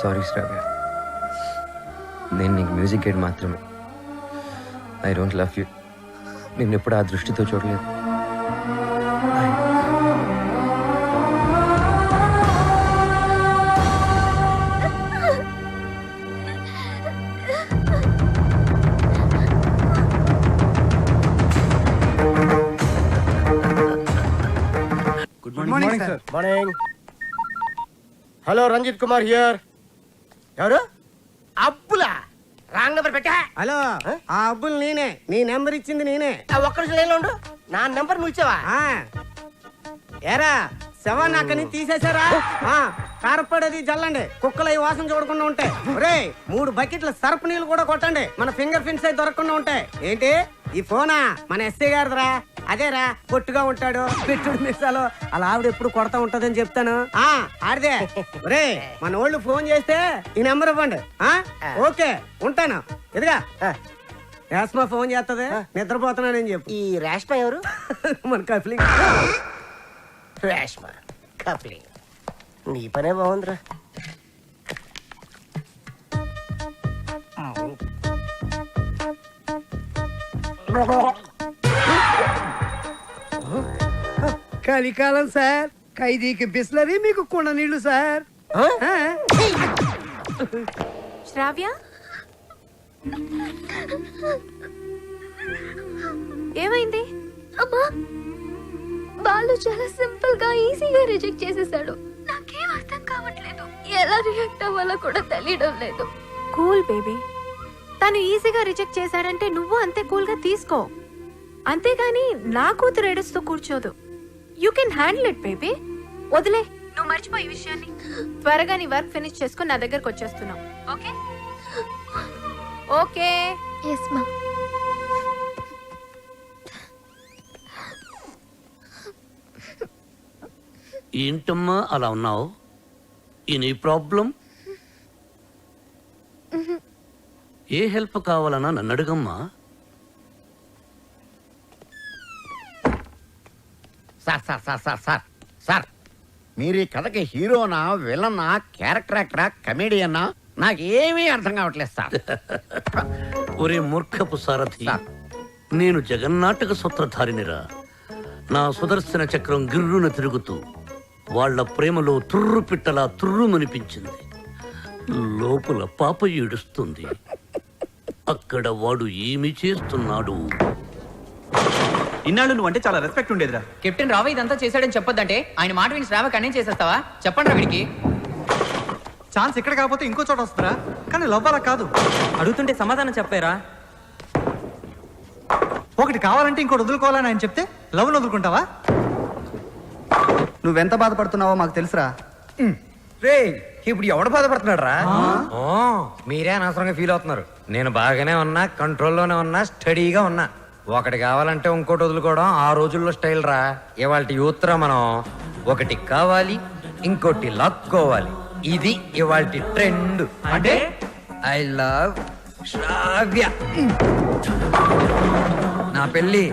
శ్రావ్య. నేను నీకు music guide మాత్రమే. I don't love you. నిన్ను ఎప్పుడు ఆ దృష్టితో చూడలేదు. Good morning sir morning hello Ranjith Kumar here ఎవరు? అబ్బులా. రాంగ్ నెంబర్ పెట్టా. హలో ఆ? అబ్బులు నేనే. నీ నెంబర్ ఇచ్చింది నేనే. ఒక్క నిమిషం లైన్లో ఉండు. నా నెంబర్ నువ్వు ఇచ్చావా? ఆ. ఏరా శవాన్ని అక్కడి నుంచి తీసేశారా? ఆ, కారపడేది జల్లండి. కుక్కలు అవి వాసన చూడకుండా ఉంటాయి ఒరే మూడు బకెట్ల సర్ఫ్ నీళ్ళు కూడా కొట్టండి. మన ఫింగర్ ప్రింట్స్ అయితే దొరకకుండా ఉంటాయి ఏంటి? ఈ ఫోనా? మన ఎస్ఐ గారిదిరా. అదేరా పొట్టుగా ఉంటాడు పెట్టుడు మిసాలు. అలా ఆవిడ ఎప్పుడు కొడతా ఉంటదని చెప్తాను. ఆ ఆడిదే. ఒరే మన వాళ్ళు ఫోన్ చేస్తే ఈ నెంబర్ ఇవ్వండి. ఆ? ఓకే ఉంటాను. ఎదుగా యాస్మా ఫోన్ చేస్తుంది నిద్రపోతున్నానని చెప్పు. ఈ రేష్మ ఎవరు? మన కఫలింగ్ రేష్మ కప్లింగ్. నీ పనే బాగుందిరా. కలికాలం సార్. ఖైదీకి బిస్లరీ మీకు కుండ నీళ్ళు సార్. ఆ? శ్రావ్య? ఏమైంది? అమ్మా వాళ్ళు చాలా సింపుల్గా ఈజీగా రిజెక్ట్ చేసేసాడు. నాకేం అర్థం కావట్లేదు. ఎలా రియాక్ట్ అవ్వాలో కూడా తెలియడం లేదు. Cool baby. తను ఈజీగా రిజెక్ట్ చేశాడంటే నువ్వు అంతే కూల్గా తీసుకో. అంతేగాని నా కూతురు ఏడుస్తూ కూర్చోదు. You can handle it baby వదిలే. నువ్వు మర్చిపో ఈ విషయాన్ని. త్వరగా నీ వర్క్ ఫినిష్ చేసుకుని నా దగ్గరకు వచ్చేస్తున్నావు. ఓకే? ఓకే. ఎస్ మా ఏంటమ్మా అలా ఉన్నావు? ఈ ప్రాబ్లం? ఏ హెల్ప్ కావాలన్నా నన్ను అడుగమ్మా. Sir sir sir sir sir. మీరు ఈ కథకి హీరోనా విలనా క్యారెక్టర్ యాక్టరా కమేడియన్నా నాకు ఏమీ అర్థం కావట్లేదు సార్. ఒరే మూర్ఖపు సారథి. సార్. నేను జగన్నాటక సూత్రధారినిరా. నా సుదర్శన చక్రం గిర్రున తిరుగుతూ వాళ్ళ ప్రేమలో తుర్రు పిట్టలా తుర్రుమనిపించింది. లోపల పాప ఏడుస్తుంది. అక్కడ వాడు ఏమి చేస్తున్నాడు? ఇన్నాళ్ళు నువ్వు అంటే చాలా రెస్పెక్ట్ ఉండేదిరా. కెప్టెన్ రావు ఇదంతా చేశాడని చెప్పొద్దంటే ఆయన మాట విని శ్రావ కన్నే చేసేస్తావా? చెప్పండి రా వీడికి. ఛాన్స్ ఇక్కడ కాకపోతే ఇంకో చోట వస్తుందా కానీ లవ్ అలా కాదు. అడుగుతుంటే సమాధానం చెప్పారా. ఒకటి కావాలంటే ఇంకోటి వదులుకోవాలని ఆయన చెప్తే లవ్ వదులుకుంటావా? నువ్వెంత బాధపడుతున్నావో మాకు తెలుసురా. రే ఇప్పుడు ఎవడు బాధపడుతున్నాడు రా మీరే అనవసరంగా ఫీల్ అవుతున్నారు. నేను బాగానే ఉన్నా కంట్రోల్లోనే ఉన్నా స్టడీగా ఉన్నా. ఒకటి కావాలంటే ఇంకోటి వదులుకోవడం ఆ రోజుల్లో స్టైల్ రా. ఇవాళ యూత్ రా మనం ఒకటి కావాలి ఇంకోటి లాక్కోవాలి. ఇది ఇవాళ ట్రెండ్. అంటే? I love Shravya. నా పెళ్ళి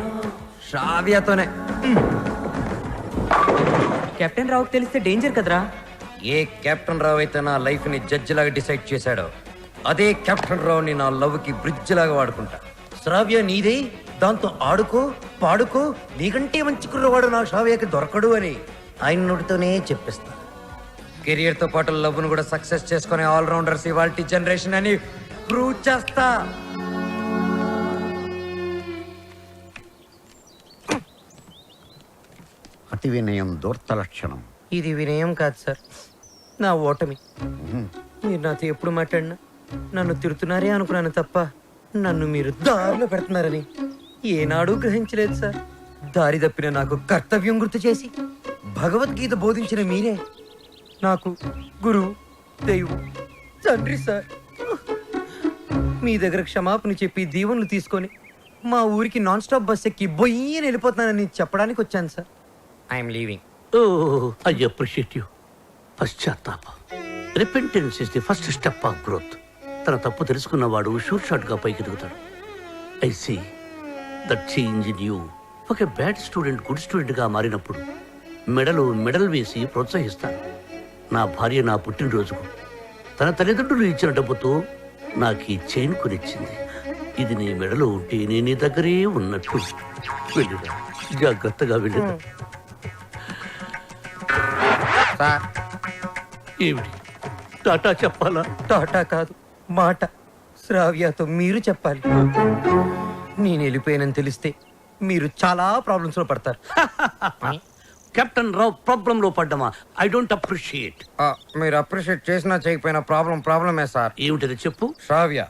శ్రావ్యతోనే. కెప్టెన్ రావుకి తెలిస్తే డేంజర్ కదరా? ఏ కెప్టెన్ రావు అయితే నా లైఫ్ని జడ్జి లాగా డిసైడ్ చేశాడో అదే కెప్టెన్ రావుని నా లవ్కి బ్రిడ్జ్ లాగా వాడుకుంటా. శ్రావ్య నీదే దాంతో ఆడుకో పాడుకో నీకంటే మంచి కుర్రవాడు నా శ్రావ్యకి దొరకడు అని ఆయన నోటితోనే చెప్పిస్తా. కెరియర్తో పాటు లవ్ను కూడా సక్సెస్ చేసుకునే ఆల్ రౌండర్స్ ఇవాళ జనరేషన్ అని ప్రూవ్ చేస్తా. అతి వినయం దూర్త లక్షణం ఇది వినయం కాదు సార్. నా ఓటమి. మీరు నాతో ఎప్పుడు మాట్లాడినా నన్ను తిడుతున్నారే అనుకున్నాను తప్ప నన్ను మీరు దారిలో పెడుతున్నారని. ఏనాడు గ్రహించలేదు సార్. దారి తప్పిన నాకు కర్తవ్యం గుర్తు చేసి భగవద్గీత బోధించిన మీరే నాకు గురువు దైవం తండ్రి సార్. మీ దగ్గర క్షమాపణ చెప్పి దీవెనలు తీసుకొని మా ఊరికి నాన్ స్టాప్ బస్ ఎక్కి బొయ్యని వెళ్ళిపోతున్నానని చెప్పడానికి వచ్చాను sir. I'm leaving. Oh I appreciate you. పశ్చాత్తాప. Repentance is the first step of growth. తన తప్పు తెలుసుకున్నవాడు షూర్ షాట్గా పైకి ఎదుగుతాడు I see. That change in you ఒక బ్యాడ్ స్టూడెంట్ గుడ్ స్టూడెంట్గా మారినప్పుడు మెడలు మెడల్ వేసి ప్రోత్సహిస్తాను. నా భార్య నా పుట్టినరోజుకు. తన తల్లిదండ్రులు ఇచ్చిన డబ్బుతో నాకు ఈ చైన్ కొనిచ్చింది. ఇది నీ మెడలో ఉంటే నేను నీ దగ్గరే ఉన్నట్టు. వెళ్ళిరా. జాగ్రత్తగా వెళ్ళిరా. సార్. ఏమిటి? టాటా చెప్పాలా? టాటా కాదు మాట. శ్రావ్యతో మీరు చెప్పాలి. నేను వెళ్ళిపోయానని తెలిస్తే మీరు చాలా ప్రాబ్లమ్స్లో పడతారు. కెప్టెన్ రావు ప్రాబ్లం లో పడ్డమా? ఐ డోంట్ అప్రిషియేట్ మీరు అప్రిషియేట్ చేసినా చేయకపోయినా ప్రాబ్లం ప్రాబ్లమే సార్. ఏమిటది చెప్పు? శ్రావ్య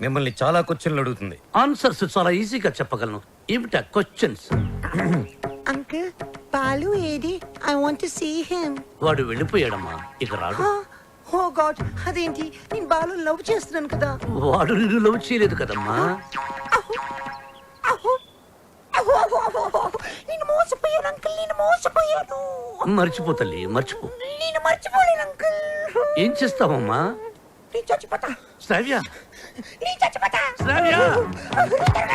మిమ్మల్ని చాలా క్వశ్చన్లు అడుగుతుంది. ఆన్సర్స్ చాలా ఈజీగా చెప్పగలను. ఏమిటా క్వశ్చన్స్ అంకుల్ బాలు ఏది I want to see him వాడు వెళ్ళిపోయాడమ్మా. ఇక రాడు. ఓ గాడ్ అదేంటి? నేను బాలు లవ్ చేస్తున్నాను కదా. వాడు నిన్ను లవ్ చేయలేదు కదమ్మా. నేను మోసపోయాను అంకుల్. నేను మోసపోయాను. మర్చిపో తల్లి మర్చిపో. నేను మర్చిపోలేను అంకుల్. ఏం చేస్తావమ్మా? నేను చచ్చిపోతా. శ్రావ్య. నేను చచ్చిపోతా. శ్రావ్య.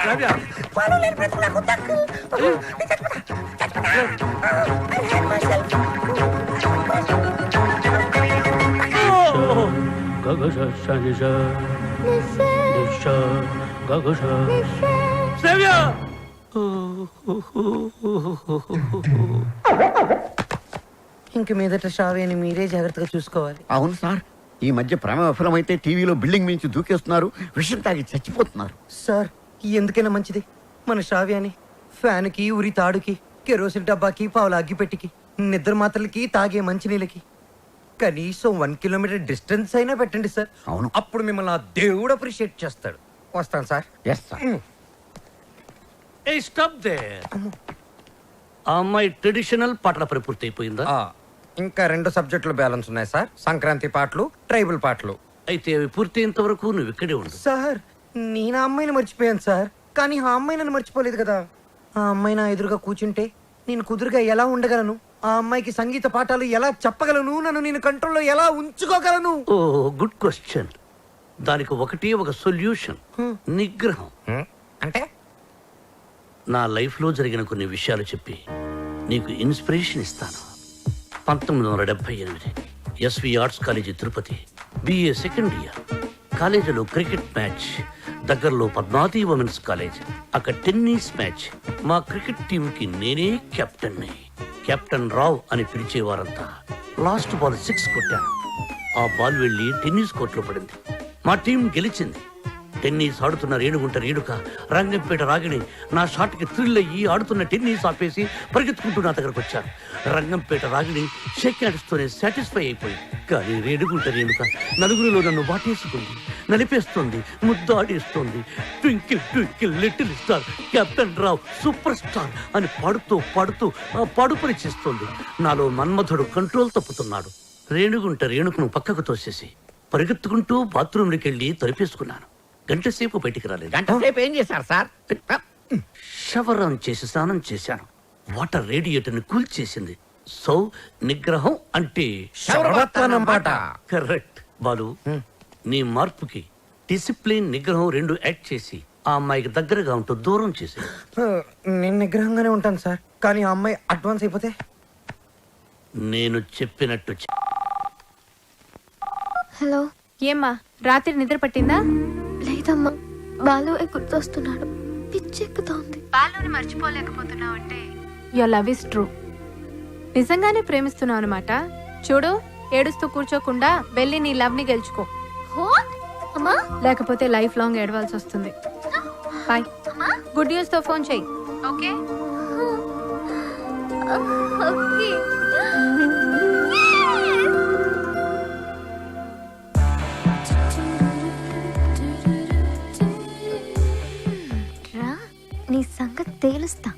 శ్రావ్య. బాలు లేని బ్రతుకు నాకు వద్దు, అంకుల్. నేను చచ్చిపోతా. చచ్చిపోతా. I hate myself. శ్రావ్య. ఇంక మీదట శ్రావ్యని మీరే జాగ్రత్తగా చూసుకోవాలి. అవును సార్. ఈ మధ్య ప్రేమ విఫలమైతే టీవీలో బిల్డింగ్ మించి దూకేస్తున్నారు విషయం తాగి చచ్చిపోతున్నారు. సార్ ఎందుకైనా మంచిది? మన శ్రావ్యాన్ని ఫ్యాన్కి ఉరి తాడుకి కెరోసిన్ డబ్బాకి పావుల అగ్గిపెట్టికి నిద్ర మాత్రలకి తాగే మంచినీళ్ళకి కనీసం వన్ కిలోమీటర్ డిస్టెన్స్ అయినా పెట్టండి సార్. అవును. అప్పుడు మిమ్మల్ని ఆ దేవుడు అప్రిషియేట్ చేస్తాడు. వస్తాను sir. Yes sir a stop they ఆ అమ్మాయి ట్రెడిషనల్ పాటల పని పూర్తి అయిపోయిందా? ఆ, ఇంకా రెండు సబ్జెక్టులు బ్యాలెన్స్ ఉన్నాయి సార్. సంక్రాంతి పాటలు ట్రైబల్ పాటలు. అయితే అవి పూర్తయ్యేంత వరకు నువ్వు ఇక్కడే ఉండు. సార్ నేను ఆ అమ్మాయిని మర్చిపోయాను సార్. కానీ ఆ అమ్మాయి నన్ను మర్చిపోలేదు కదా. ఆ అమ్మాయి నా ఎదురుగా కూర్చుంటే నేను కుదురుగా ఎలా ఉండగలను? ఆ అమ్మాయికి సంగీత పాఠాలు ఎలా చెప్పగలను? నన్ను నేను కంట్రోల్లో ఎలా ఉంచుకోగలను? ఓ గుడ్ క్వశ్చన్. దానికి ఒకటి ఒక సొల్యూషన్. నిగ్రహం. అంటే? నా లైఫ్లో జరిగిన కొన్ని విషయాలు చెప్పి నీకు ఇన్స్పిరేషన్ ఇస్తాను. పంతొమ్మిది వందల డెబ్బై ఎనిమిది SV arts college Tirupati BA second year. కాలేజీలో క్రికెట్ మ్యాచ్ దగ్గరలో పద్మావతి ఉమెన్స్ కాలేజ్ అక్కడ టెన్నిస్ మ్యాచ్. మా క్రికెట్ టీంకి నేనే కెప్టెన్ని. కెప్టెన్ రావ్ అని పిలిచేవారంతా లాస్ట్ బాల్ సిక్స్ కొట్టాను. ఆ బాల్ వెళ్ళి టెన్నిస్ కోర్టులో పడింది. మా టీం గెలిచింది. టెన్నిస్ ఆడుతున్న రేణుగుంట రేణుక రంగంపేట రాగిణి నా షాట్కి థ్రిల్ అయ్యి ఆడుతున్న టెన్నిస్ ఆపేసి పరిగెత్తుకుంటూ నా దగ్గరకు వచ్చారు. రంగంపేట రాగిణి షేక్ హ్యాండ్స్తోనే సాటిస్ఫై అయిపోయింది. కానీ రేణుగుంట రేణుక నలుగురిలో నన్ను వాటేసుకుంది నలిపేస్తుంది ముద్దాడేస్తుంది. Twinkle twinkle little star captain Rao super star అని పాడుతూ పాడుతూ ఆ చేస్తోంది. నాలో మన్మధుడు కంట్రోల్ తప్పుతున్నాడు. రేణుగుంట రేణుకును పక్కకు తోసేసి పరిగెత్తుకుంటూ బాత్రూంలోకి వెళ్ళి తలిపేసుకున్నాను. గంట సేపు బయటికి రాలేదు? గంట సేపు ఏం చేశారు సార్? షవర్ ఆన్ చేసి స్నానం చేశాను. వాటర్ రేడియేటర్ని కూల్ చేసింది. సో నిగ్రహం అంటే పాట. కరెక్ట్. బాలు నీ మార్పుకి డిసిప్లిన్ నిగ్రహం రెండు యాక్ట్ చేసి ఆ అమ్మాయికి దగ్గరగా ఉంటూ దూరం చేసి నేను నిగ్రహంగానే ఉంటాను సార్. కానీ ఆ అమ్మాయి అడ్వాన్స్ అయిపోతే? నేను చెప్పినట్టు. హలో ఏమ్మా? రాత్రి నిద్ర పట్టిందా? లేదమ్మా బాలు గుర్తొస్తున్నాడు పిచ్చెక్కుతోంది. బాలుని మర్చిపోలేకపోతున్నావు అంటే యువర్ లవ్ ఇస్ ట్రూ నిజంగానే ప్రేమిస్తున్నావు అనమాట చూడు ఏడుస్తూ కూర్చోకుండా వెళ్ళి నీ లవ్ని గెలుచుకో. అమ్మా? లేకపోతే లైఫ్ లాంగ్ ఏడవాల్సి వస్తుంది. బాయ్ గుడ్ న్యూస్తో ఫోన్ చెయ్యి. ఓకే. ఓకే. నీ సంగతి తేలుస్తా.